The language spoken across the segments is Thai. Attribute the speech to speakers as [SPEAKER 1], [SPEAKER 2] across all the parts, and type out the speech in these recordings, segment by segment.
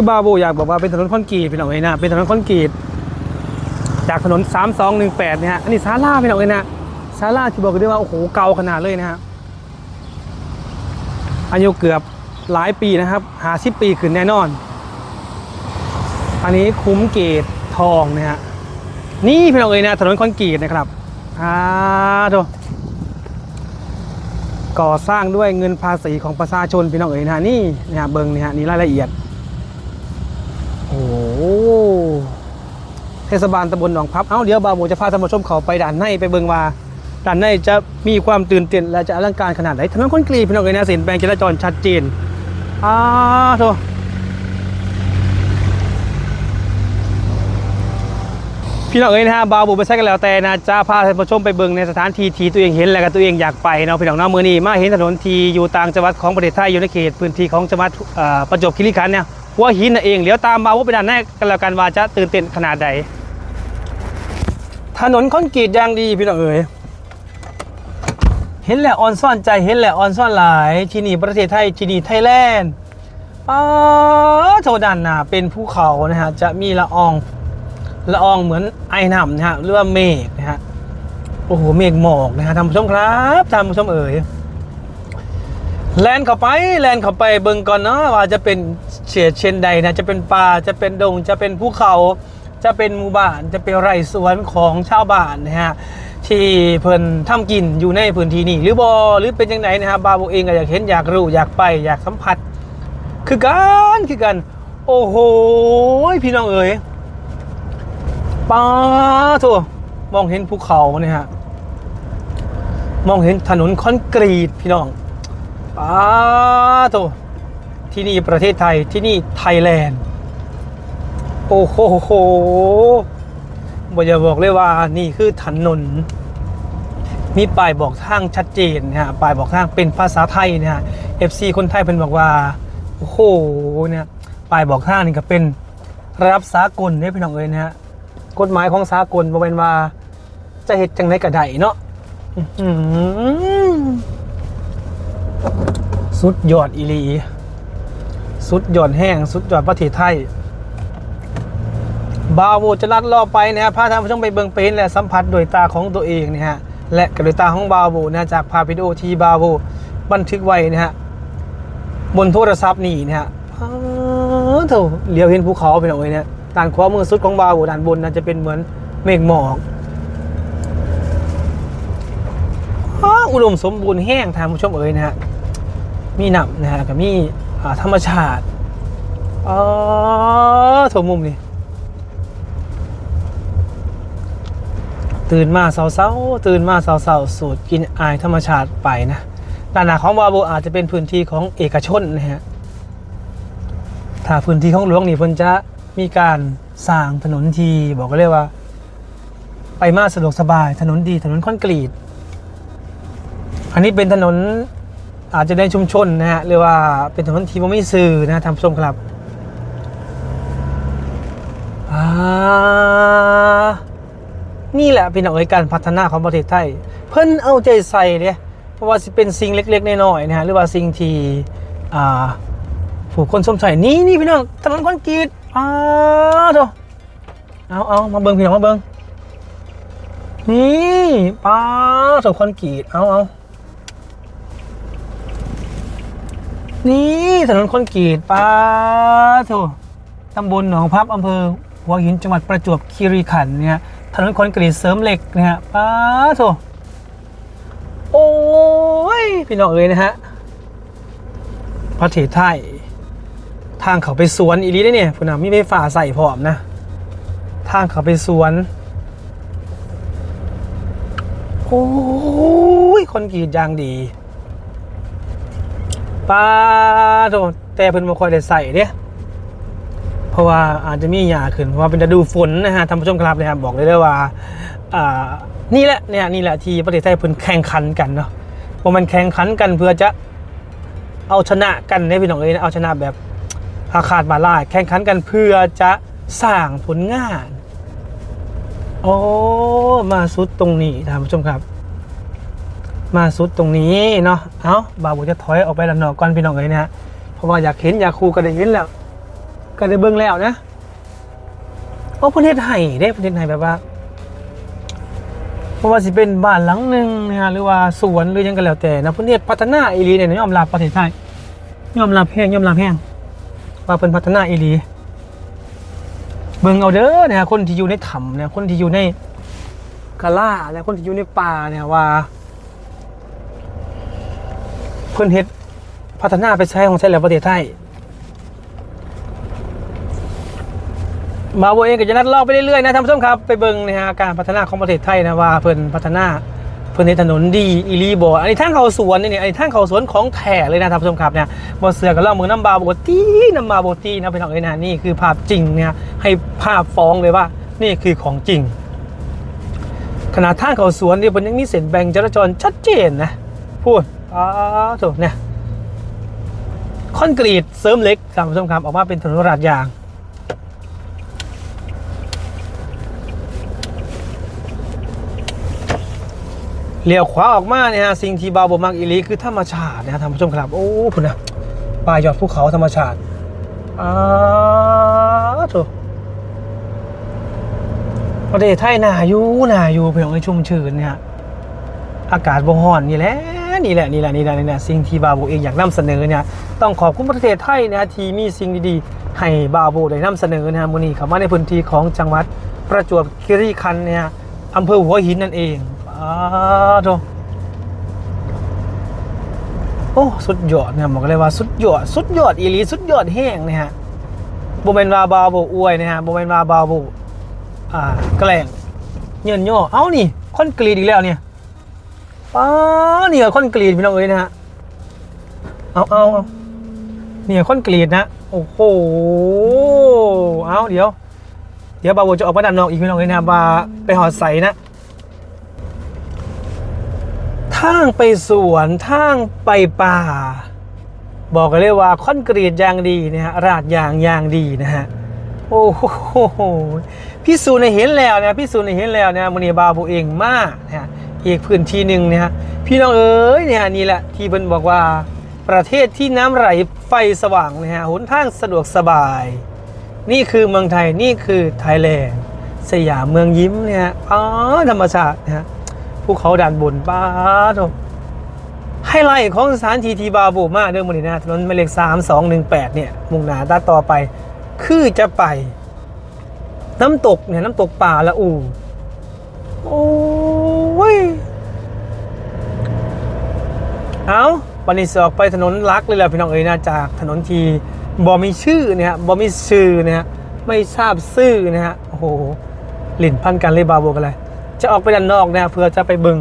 [SPEAKER 1] คือบาโบอยากบอกว่าเป็นถนนคอนกรีตพี่น้องเอ้ยนะเป็นถนนคอนกรีตจากถนน 3218เนี่ยอันนี้ศาลาพี่น้องเอ้ยนะศาลาที่บอกได้ว่าโอ้โหเก่าขนาดเลยนะฮะอายุเกือบหลายปีนะครับหาสิบปีขึ้นแน่นอน อันนี้คุ้มเกตทองนะฮะนี่พี่น้องเอ้ยนะถนนคอนกรีตนะครับอ่าดูก่อสร้างด้วยเงินภาษีของประชาชนพี่น้องเอ๋ยนะนี่นะฮะเบิงนี่ฮะนี่รายละเอียด โอ้เทศบาลตำบลหนองพับ เอ้าเดี๋ยวบาวโมจะพาท่านผู้ชมเขาไปด่านในไปเบิงว่าด่านในจะมีความตื่นเต้นและจะอลังการขนาดไหนถนนคอนกรีตพี่น้องเอ๋ยนะเส้นแบ่งจราจรชัดเจนอ้าโถพี่น้องเอ๋ยนะฮะบาวโมไปใช้กันแล้วแต่นะจะพาท่านผู้ชมไปเบิงในสถานที่ที่ตัวเองเห็นและก็ตัวเองอยากไปเนาะพี่น้องเนาะมือนี้มาเห็นถนนที่อยู่ต่างจังหวัดของประเทศไทยอยู่ในเขตพื้นที่ของจังหวัดประจวบคีรีขันธ์เนี่ย หัวหินน่ะเองเดี๋ยวตามมาว่าเป็นด่านแรกกันแล้วกันว่าจะตื่นเต้นขนาดใด ถนนคอนกรีตยางดีพี่น้องเอ๋ยเห็นแหล้วออนซ่อนใจเห็นแหล้วออนซ่อนหลายที่นี่ประเทศไทยที่นี่ไทยแลนด์ป้าโทดันน่ะเป็นภูเขานะฮะจะมีละอองละอองเหมือนไอ้น้ำนะฮะหรือว่าเมฆนะฮะโอ้โหเมฆหมอกนะฮะท่านผู้ชมครับท่านผู้ชมเอ๋ยแลนเข้าไปแลนเข้าไปเบิ่งก่อนเนาะว่าจะเป็น เฉดเช่นใดนะจะเป็นป่าจะเป็นดงจะเป็นภูเขา จะเป็นหมู่บ้านจะเป็นไร่สวนของชาวบ้านนะฮะที่เพิ่นทำกินอยู่ในพื้นที่นี้หรือบอหรือเป็นยังไงนะครับบาโบเองก็อยากเห็นอยากรู้อยากไปอยากสัมผัส คือกันคือกัน โอ้โหพี่น้องเอ๋ยป้าโถมองเห็นภูเขาเนี่ยฮะมองเห็นถนนคอนกรีตพี่น้องป้าโต ที่นี่ประเทศไทยที่นี่ไทยแลนด์ โอ้โหบอกจะบอกเลยว่านี่คือถนน มีป้ายบอกทางชัดเจนนะฮะป้ายบอกทางเป็นภาษาไทยนะฮะ FC คนไทยเป็นบอกว่า โอ้โหเนี่ยป้ายบอกทางนี่ก็เป็นระดับสากลเนี่ยพี่น้องเอ้ยนะฮะกฎหมายของสากลบอกเป็นว่าจะเหตุจังไดกระไดเนาะสุดยอดอีลี สุดยอดแห้งสุดยอดประเทศไทยบาโวจะลัดล่อไปนะฮะพาท่านผู้ชมไปเบิงเป็นและสัมผัสโดวยตาของตัวเองนะฮะและกับโดวยตาของบาโวนะจากภาพวิดีโอที่บาโวบันทึกไว้นะฮะบนโทรศัพท์นี่นะฮะอ้าวเถอะเลี้ยวเห็นภูเขาไปหน่อยเนี่ยด้านขวามือสุดของบาโวด้านบนนะจะเป็นเหมือนเมฆหมอกอุดมสมบูรณ์แห้งท่านผู้ชมเอ๋ยนะฮะมีหนันะฮะกับมี ธรรมชาติอ๋อโถมุมนี่ตื่นมาเศร้าๆตื่นมาเศร้าๆสูดกินอายธรรมชาติไปนะด้านหน้าของวาโบอาจจะเป็นพื้นที่ของเอกชนนะฮะถ้าพื้นที่ของหลวงนี่เพิ่นจะมีการสร้างถนนทีบอกก็เลยกว่า ไปมาสะดวกสบายถนนดีถนนคอนกรีต อันนี้เป็นถนน อาจจะในชุมชนนะฮะหรือว่าเป็นถนนที่ไม่สื่อนะท่านผู้ชมครับอ่านี่แหละเป็นเอาไว้การพัฒนาของประเทศไทย เพิ่นเอาใจใส่เนี่ยเพราะว่าสิเป็นสิ่งเล็กๆน้อยๆนะฮะหรือว่าสิ่งที่อ่าผู้คนสมใจนี่นี่พี่น้องถนนคอนกรีตอ้าวเอาเอามาเบิ่งพี่น้องมาเบิ่งนี่ป้าถนนคอนกรีตเอาเอา นี่ถนนคนกรีตป้าโถตำบลหนองพับอำเภอหัวหินจังหวัดประจวบคีรีขันธ์เนี่ยถนนคนกรีตเสริมเหล็กนะฮะป้าโถโอ้ยพี่น้องเอ๋ยนะฮะประเทศไทยทางเขาไปสวนอีรีได้เนี่ยพุ่นนะมีไฟฟ้าใส่พร้อมนะ ทางเขาไปสวน โอ้ยคนกรีตอย่างดี ป้าโดนแต่เพิ่นบ่ค่อยได้ใส่เด้เพราะว่าอาจจะมีหยาขึ้นเพราะว่าเป็นฤดูฝนนะฮะท่านผู้ชมครับนะครับบอกเลยได้ว่าอ่านี่แหละเนี่ยนี่แหละที่ประเทศไทยเพิ่นแข่งขันกันเนาะว่ามันแข่งขันกันเพื่อจะเอาชนะกันเนี่ยพี่น้องเอ้ยนะเอาชนะแบบอาขาดบาลายแข่งขันกันเพื่อจะสร้างผลงานโอ้มาสุดตรงนี้ท่านผู้ชมครับ มาสุดตรงนี้เนาะเอาบาบุจะถอยออกไปลำนอกก่อนพี่น้องเลยนะฮะเพราะว่าอยากเห็นอยากคูก็ได้เห็นแล้ว ก็ได้เบิ่งแล้วนะโอ้ประเทศไทยเด้ประเทศไทยแบบว่า เพราะว่าสิเป็นบ้านหลังหนึ่งนะฮะหรือว่าสวนหรือยังก็แล้วแต่นะประเทศพัฒนาอีหลีเนี่ยยอมรับประเทศไทยยอมรับแห้งยอมรับแห้งว่าเป็นพัฒนาอีหลีเบิ่งเอาเด้อนะฮะคนที่อยู่ในถ้ำเนี่ยคนที่อยู่ในกะล่าเนี่ยคนที่อยู่ในป่าเนี่ยว่า พิ่นเฮ็ดพัฒนาไปใช้ของใช้แล้วประเทศไทยมาโบเองก็จะนัดลอกไปเรื่อยๆนะท่านผู้ชมครับไปเบิ่งนะฮะการพัฒนาของประเทศไทยนะว่าเพิ่นพัฒนาเพิ่นเฮ็ดถนนดีอีลีบ่อันนี้ทางเขาสวนนี่นี่อันนี้ทางเขาสวนของแท้เลยนะท่านผู้ชมครับเนี่ยบ่เสือก็ลองมือน้ำบาโบตีน้ำบาโบตีนะพี่น้องเอ้ยนะนี่คือภาพจริงเนี่ยให้ภาพฟ้องเลยว่านี่คือของจริง ขนาดทางเขาสวนนี่มันยังมีเส้นแบ่งจราจรชัดเจนนะพูด อ๋อถูกเนี่ยคอนกรีตเสริมเหล็กท่านผู้ชมครับออกมาเป็นถนนราดยาง เลี้ยวขวาออกมาเนี่ยฮะสิ่งที่บาบมักอีลีคือธรรมชาตินะฮะท่านผู้ชมครับ โอ้พุ่นนะป่ายอดภูเขาธรรมชาติอ้าวโถประเทศไทยหนาอยู่น่าอยู่เพียงไอ้ชุ่มชื้นเนี่ยอากาศบ่ร้อนนี่แหละ นี่แหละนี่แหละนี่แหละนี่แหละสิ่งที่บาโบเองอยากนำเสนอเนี่ยต้องขอบคุณประเทศไทยนะฮะที่มีสิ่งดีๆให้บาโบได้นำเสนอนะฮะมื้อนี้เข้ามาในพื้นที่ของจังหวัดประจวบคีรีขันธ์เนี่ยอำเภอหัวหินนั่นเองอ้าโถโอ้สุดยอดเนี่ยบอกเลยว่าสุดยอดสุดยอดอีลีสุดยอดแห้งนะฮะโบเมนวาบาโบอวยนะฮะโบเมนวาบาโบอ่าแกล้งเงินย่อเอ้านี่คอนกรีตอีกแล้วเนี่ย ป้าเนี่ยคอนกรีตพี่น้องเอ้ยนะฮะเอาเอาเอาเนี่ยคอนกรีตนะโอ้โหเอาเดี๋ยว เดี๋ยวบาโบจะออกมาด้านนอกอีกพี่น้องเอ้ยนะบาไปหอดใส่นะทางไปสวนทางไปป่า บอกกันเลยว่าคอนกรีตอย่างดีนะฮะราดยางอย่างดีนะฮะโอ้โหพี่สูในเห็นแล้วนะพี่สูในเห็นแล้วนะมันนี่บาบูเองมากนะฮะ อีกพื้นที่หนึ่งนะฮะพี่น้องเอ๋ยเนี่ยนี่แหละที่เพิ่นบอกว่าประเทศที่น้ำไหลไฟสว่างนะฮะหนทางสะดวกสบาย นี่คือเมืองไทยนี่คือไทยแลนด์สยามเมืองยิ้มเนี่ยอ๋อธรรมชาตินะฮะภูเขาด่านบนป้าโถไฮไลท์ของสถานที่ทีบาบูมากเรื่องมันนี่นะถนนหมายเลขสามสองหนึ่งแปดเนี่ยมุ่งหน้าด้านต่อไป คือจะไป น้ำตกเนี่ยน้ำตกป่าละอูโอ้ ยเอาวันนี้สออกไปถนนลักเลยแหละพี่น้องเอ๋ยนะจากถนนทีบอมีชื่อเนี่ยฮะบอมีชื่อเนี่ยฮะไม่ทราบซื่อนะฮะโอ้โหหลินพันกันเลยบาโบกันเลยจะออกไปด้านนอกเนี่ยเพื่อจะไปบึง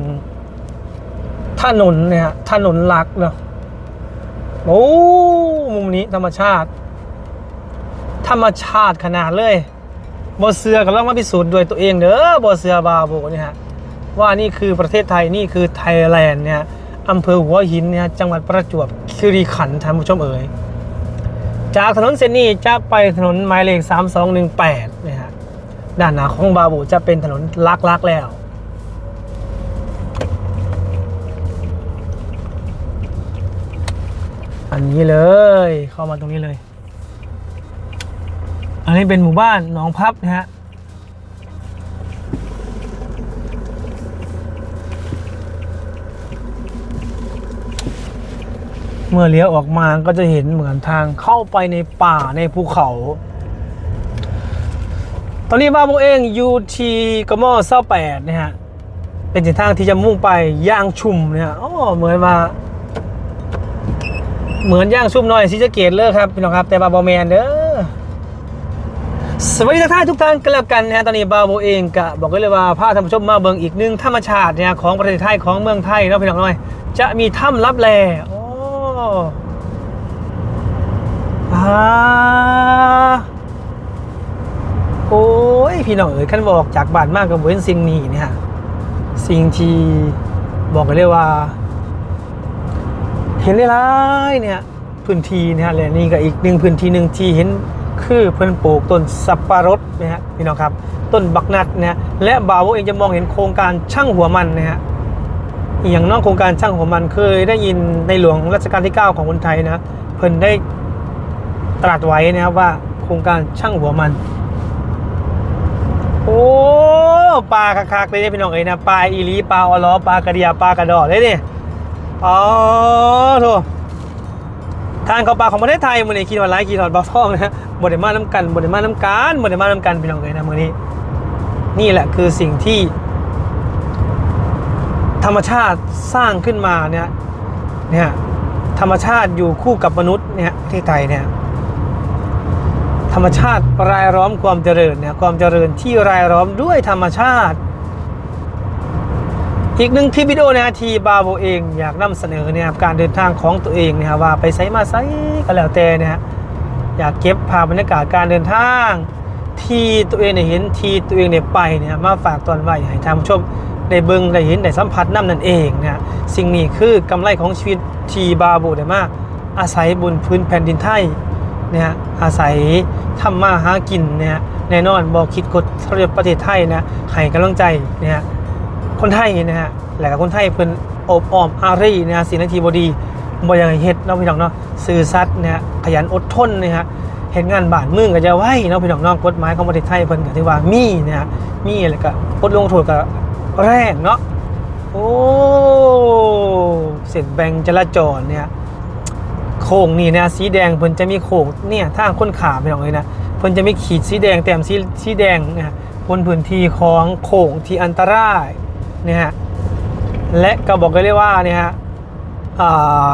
[SPEAKER 1] ถนนเนี่ยถนนลักเนาะโอ้มุมนี้ธรรมชาติ ธรรมชาติขนาดเลยบอเสือก็ลองมาพิสูจน์ด้วยตัวเองเด้อบอเสือบาโบเนี่ยฮะ ว่านี่คือประเทศไทยนี่คือไทยแลนด์เนี่ยอำเภอหัวหินเนี่ยจังหวัดประจวบคีรีขันธ์ท่านผู้ชมเอ๋ยจากถนนเส้นนี้จะไปถนนหมายเลข 3218นี่ยฮะด้านหน้าของบาบูจะเป็นถนนลักๆแล้วอันนี้เลยเข้ามาตรงนี้เลย อันนี้เป็นหมู่บ้านหนองพับนะฮะ เมื่อเลี้ยวออกมาก็จะเห็นเหมือนทางเข้าไปในป่าในภูเขา ตอนนี้บ้าโบเองอยู่ที่กมอเศร้าแปดนะฮะ เป็นเส้นทางที่จะมุ่งไปย่างชุมเนี่ยอ๋อเหมือนว่าเหมือนย่างชุมหน่อยสิจะเกตเลยครับพี่น้องครับแต่บาโบแมนเด้อสวัสดีทุกท่านทุกท่านกันแล้วกันนะฮะตอนนี้บาโบเองกะบอกเลยว่าพาท่านผู้ชมมาเบิ่งอีกหนึ่งธรรมชาติเนี่ยของประเทศไทยของเมืองไทยเนาะพี่น้องน้อยจะมีถ้ำลับแลโอ้ อ่าโอ้ย พี่น้องเอ๋ยขันบอกจากบ้านมากกับเว้นสิ่งนี้เนี่ยสิ่งที่บอกกันเลยว่า เห็นเลยร้ายๆเนี่ยพื้นที่เนี่ยและนี่ก็อีกหนึ่งพื้นที่หนึ่งที่เห็นคือเพิ่นปลูกต้นสับปะรดนะฮะพี่น้องครับ ต้นบักนัดนะและบ่าวเองจะมองเห็นโครงการช่างหัวมันนะฮะ อย่างนอกโครงการช่างหัวมันเคยได้ยินในหลวงรัชกาลที่ 9 ของคนไทยนะเพิ่นได้ตรัสไว้นะครับว่าโครงการช่างหัวมัน โอ้ปลาคักๆเลยเนี่ยพี่น้องเอ้ยนะปลาอีลีปลาออล้อปลากระเดียปลากระดอเลยเนี่ยอ๋อโถทางเขาปลาของประเทศไทยมันนี่กินวันไรกินหอดบาฟองนะบไดมาน้ำกันบไดมาน้ำกันบไดมาน้ำกันพี่น้องเอ้ยนะมือนี้ นี่แหละคือสิ่งที่ ธรรมชาติสร้างขึ้นมาเนี่ยเนี่ยธรรมชาติอยู่คู่กับมนุษย์เนี่ยประเทศไทยเนี่ยธรรมชาติรายล้อมความเจริญเนี่ยความเจริญที่รายล้อมด้วยธรรมชาติ อีกหนึ่งคลิปวิดีโอนะทีบาโบเองอยากนำเสนอเนี่ยการเดินทางของตัวเองเนี่ยว่าไปไซมาไซก็แล้วแต่เนี่ยอยากเก็บภาพบรรยากาศการเดินทาง ที่ตัวเองได้เห็นที่ตัวเองได้ไปเนี่ยมาฝากตอนไว้ให้ท่านผู้ชม ได้เบิงได้เห็นได้สัมผัสน้ำนั่นเองนะสิ่งนี้คือกำไรของชีวิตทีบาโบได้มาก อาศัยบนพื้นแผ่นดินไทยเนี่ยฮะอาศัยทำมาหากินเนี่ยฮะแน่นอนบอกคิดกฎเรียบประเทศไทยนะให้กำลังใจเนี่ยฮะคนไทยนะฮะแหละกับคนไทยเพิ่นอบอ้อมอารีนะสีนาทีบดีบ่อย่างเฮ็ดเนาะพี่น้องเนาะสื่อสัตย์เนี่ยฮะขยันอดทนเนี่ยฮะเห็นงานบานมืองก็จะไหวเนาะพี่น้องเนาะกฎหมายของประเทศไทยเพิ่นก็ถือว่ามีเนี่ยฮะมีแล้วก็บทลงโทษก็ แรงเนาะโอ้เสร็จแบ่งจราจรเนี่ยโค้งนี่นะสีแดงเพิ่นจะมีโค้งเนี่ยทางคนขาไปหน่อยนะเพิ่นจะมีขีดสีแดงแต้มสีสีแดงนะบนพื้นที่ของโค้งที่อันตรายเนี่ยฮะและก็บอกกันเลยว่าเนี่ยฮะอ่า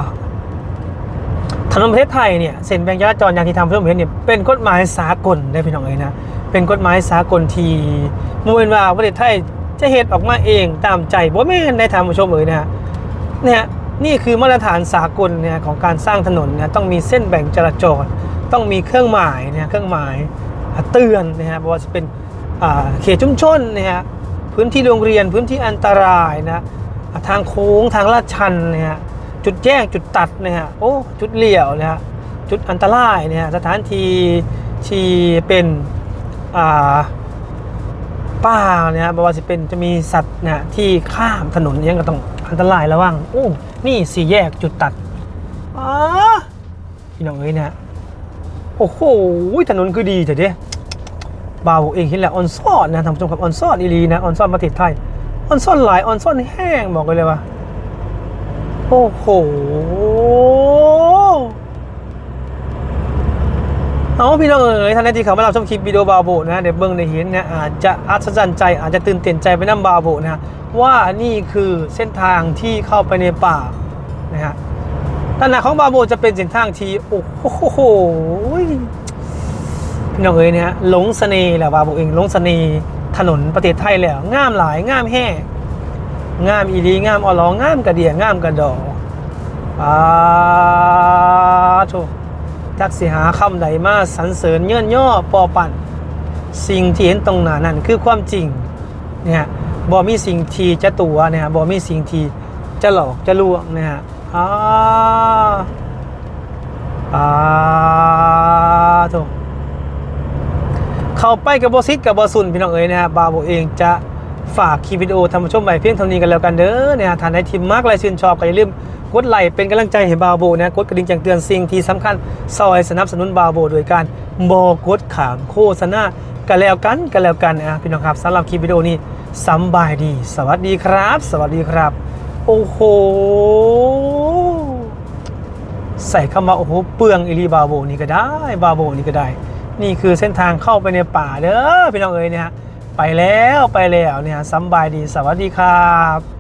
[SPEAKER 1] ถนนประเทศไทยเนี่ยเส้นแบ่งจราจรอย่างที่ทำเพื่อนเห็นเนี่ยเป็นกฎหมายสากลได้พี่น้องเอ้ยนะเป็นกฎหมายสากลที่มวยว่าประเทศไทย จะเหตุออกมาเองตามใจบ่แม่นได้ทางผู้ชมเอ้ยนะฮะเนี่ยนี่คือมาตรฐานสากลเนี่ยของการสร้างถนนเนี่ยต้องมีเส้นแบ่งจราจร ต้องมีเครื่องหมายเนี่ยเครื่องหมายเตือนนะฮะว่าจะเป็นเขตชุมชนนะฮะพื้นที่โรงเรียนพื้นที่อันตรายนะทางโค้งทางลาดชันเนี่ยฮะจุดแจ้งจุดตัดเนี่ยฮะโอ้จุดเลี่ยวเนี่ยฮะจุดอันตรายนี่ยฮะสถานที่ที่เป็นอ่า ป่าเนี่ยบอกว่าจะเป็นจะมีสัตว์เนี่ยที่ข้ามถนนยังก็ต้องอันตรายระวังโอ้นี่สี่แยกจุดตัดอ๋อพี่น้องเอ้ยเนี่ยโอ้โหถนนคือดีแต่เด้บ่าวเองเห็นแล้วออนซอนนะท่านผู้ชมครับออนซอนอีหลีนะออนซอนประเทศไทยออนซอนหลายออนซอนแห้งบอกเลยเลยว่า โอ้โห เอาพี่น้องเอ๋ยท่านใดที่เข้ามารับชมคลิปวิดีโอบาโบนะเดี๋ยวเบิ้งได้เห็นนะอาจจะอัศจรรย์ใจ อาจจะตื่นเต้นใจไปน้ำบาโบนะว่านี่คือเส้นทางที่เข้าไปในป่านะฮะด้านหน้าของบาโบจะเป็นเส้นทางที่โอ้โหพี่น้องเอ๋ยเนี่ยหลงเสน่ห์แหละบาโบเองหลงเสน่ห์ถนนประเทศไทยแล้วงามหลายงามแห่งามอีดีงามอลองงามกระเดียงามกระดออ่าโถ จักสิหาคำใดมาสรรเสริญเยื่อนย่อปอปั่นสิ่งที่เห็นตรงหน้านั่นคือความจริงเนี่ยบ่มีสิ่งที่จะตัวเนี่ยบ่มีสิ่งที่จะหลอกจะลวงเนี่ยอ่าอ่าโถเข้าไปกับบอซิดกับบอสุนพี่น้องเอ๋ยนะฮะบาโบเองจะฝากคลิปวิดีโอทำชมใหม่เพียงเท่านี้กันแล้วกันเด้อเนี่ยทานได้ทีมมากและชื่นชอบก็อย่าลืม กดไลค์เป็นกำลังใจให้บาโบนะกดกระดิ่งแจ้งเตือนสิ่งที่สำคัญซอยสนับสนุนบาโบโดยการบอกดขามโฆษณากันแล้วกันกันแล้วกันนะพี่น้องครับสำหรับคลิปวิดีโอนี้สบายดี สวัสดีครับ สวัสดีครับ โอ้โห ใส่เข้ามาโอ้โหเปลืองอิลีบาโบนี่ก็ได้บาโบนี่ก็ได้ นี่คือเส้นทางเข้าไปในป่าเด้อพี่น้องเอ๋ยเนี่ยฮะไปแล้วไปแล้วเนี่ยสบายดีสวัสดีครับ